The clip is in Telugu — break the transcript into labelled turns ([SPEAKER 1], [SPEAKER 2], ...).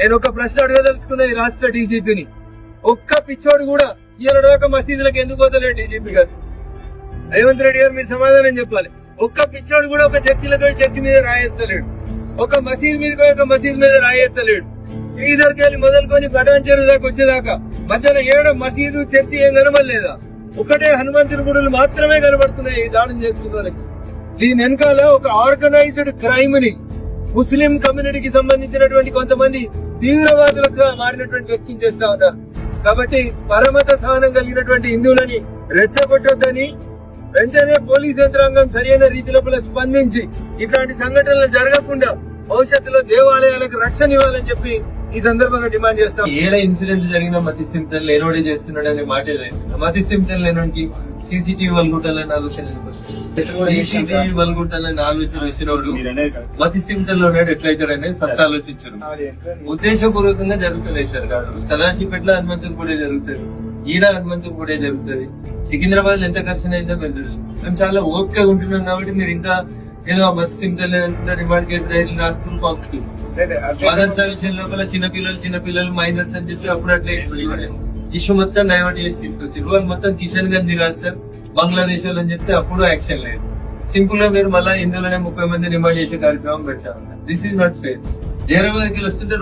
[SPEAKER 1] నేను ఒక ప్రశ్న అడగదలుచుకున్న ఈ రాష్ట్ర డీజీపీని. ఒక్క పిచ్చోడు కూడా ఇరవై మసీదులకు ఎందుకు పోతలేదు డీజీపీ గారు? రేవంత్ రెడ్డి గారు మీరు సమాధానం చెప్పాలి. ఒక్క పిచ్చోడు కూడా ఒక చర్చిలతో చర్చి మీద రాయేస్తలేడు. ఒక మసీద్ మీద ఒక మసీద్ మీద రాయేస్తలేడు. శ్రీధర్కి వెళ్ళి మొదలుకొని బటాన్ చెరువు దాకా వచ్చేదాకా మధ్యాహ్నం ఏడ మసీదు చర్చి ఏం కనబడలేదా? ఒకటే హనుమంతుని గుడులు మాత్రమే కనబడుతున్నాయి ఈ దాడులు చేస్తున్న వాళ్ళకి. దీని వెనకాల ఒక ఆర్గనైజ్డ్ క్రైమ్ని ముస్లిం కమ్యూనిటీకి సంబంధించినటువంటి కొంతమంది తీవ్రవాదులకు మారినటువంటి వ్యక్తిని చేస్తా ఉన్నారు కాబట్టి పరమత సహనం కలిగినటువంటి హిందువులని రెచ్చగొట్టొద్దని వెంటనే పోలీస్ యంత్రాంగం సరైన రీతి లోపల స్పందించి ఇట్లాంటి సంఘటనలు జరగకుండా భవిష్యత్తులో దేవాలయాలకు రక్షణ ఇవ్వాలని చెప్పి ఈ సందర్భంగా డిమాండ్ చేస్తాం. ఏడ ఇన్సిడెంట్ జరిగిన మధ్యస్థిమితలు లేనోడే చేస్తున్నాడు అనే మాట మధ్యస్థిమితలు లేనోడికి సీసీటీవీ వల్గుట్టాలని ఆలోచన సీసీటీవీ వల్గుట్టాలని ఆలోచన వచ్చిన వాళ్ళు మధ్యస్థిమితల్లో ఉన్నాడు ఎట్లయితాడు అనేది ఫస్ట్ ఆలోచించారు. ఉద్దేశపూర్వకంగా జరుగుతున్నాయి సార్ కాదు. సదాశివపేటలో హనుమంతుడు కూడా జరుగుతుంది. ఈడ హనుమంతుడు కూడా జరుగుతుంది. సికింద్రాబాద్లో ఎంత ఖర్చు అయిందో మేము తెలుసు. మేము చాలా ఓపికగా ఉంటున్నాం కాబట్టి మీరు ఇంకా ఏదో మత్స్యంతలే రిమాండ్ కేసు రైలు రాస్తున్నారు పంపుతుంది మదర్సా విషయం లోపల చిన్న పిల్లలు చిన్న పిల్లలు మైనర్స్ అని చెప్పి అప్పుడు అట్లా ఇష్యూ మొత్తం డైవర్ట్ చేసి తీసుకొచ్చారు. వాళ్ళు మొత్తం కిషన్ గంధి కాదు సార్ బంగ్లాదేశ్ వాళ్ళు అని చెప్తే అప్పుడు యాక్షన్ లేదు. సింపుల్గా మీరు మళ్ళీ ఇందులోనే ముప్పై మంది రిమాండ్ చేసే కార్యక్రమం పెట్టారు. దిస్ ఈజ్ నాట్ ఫేర్ హైదరాబాద్కి వస్తుంటే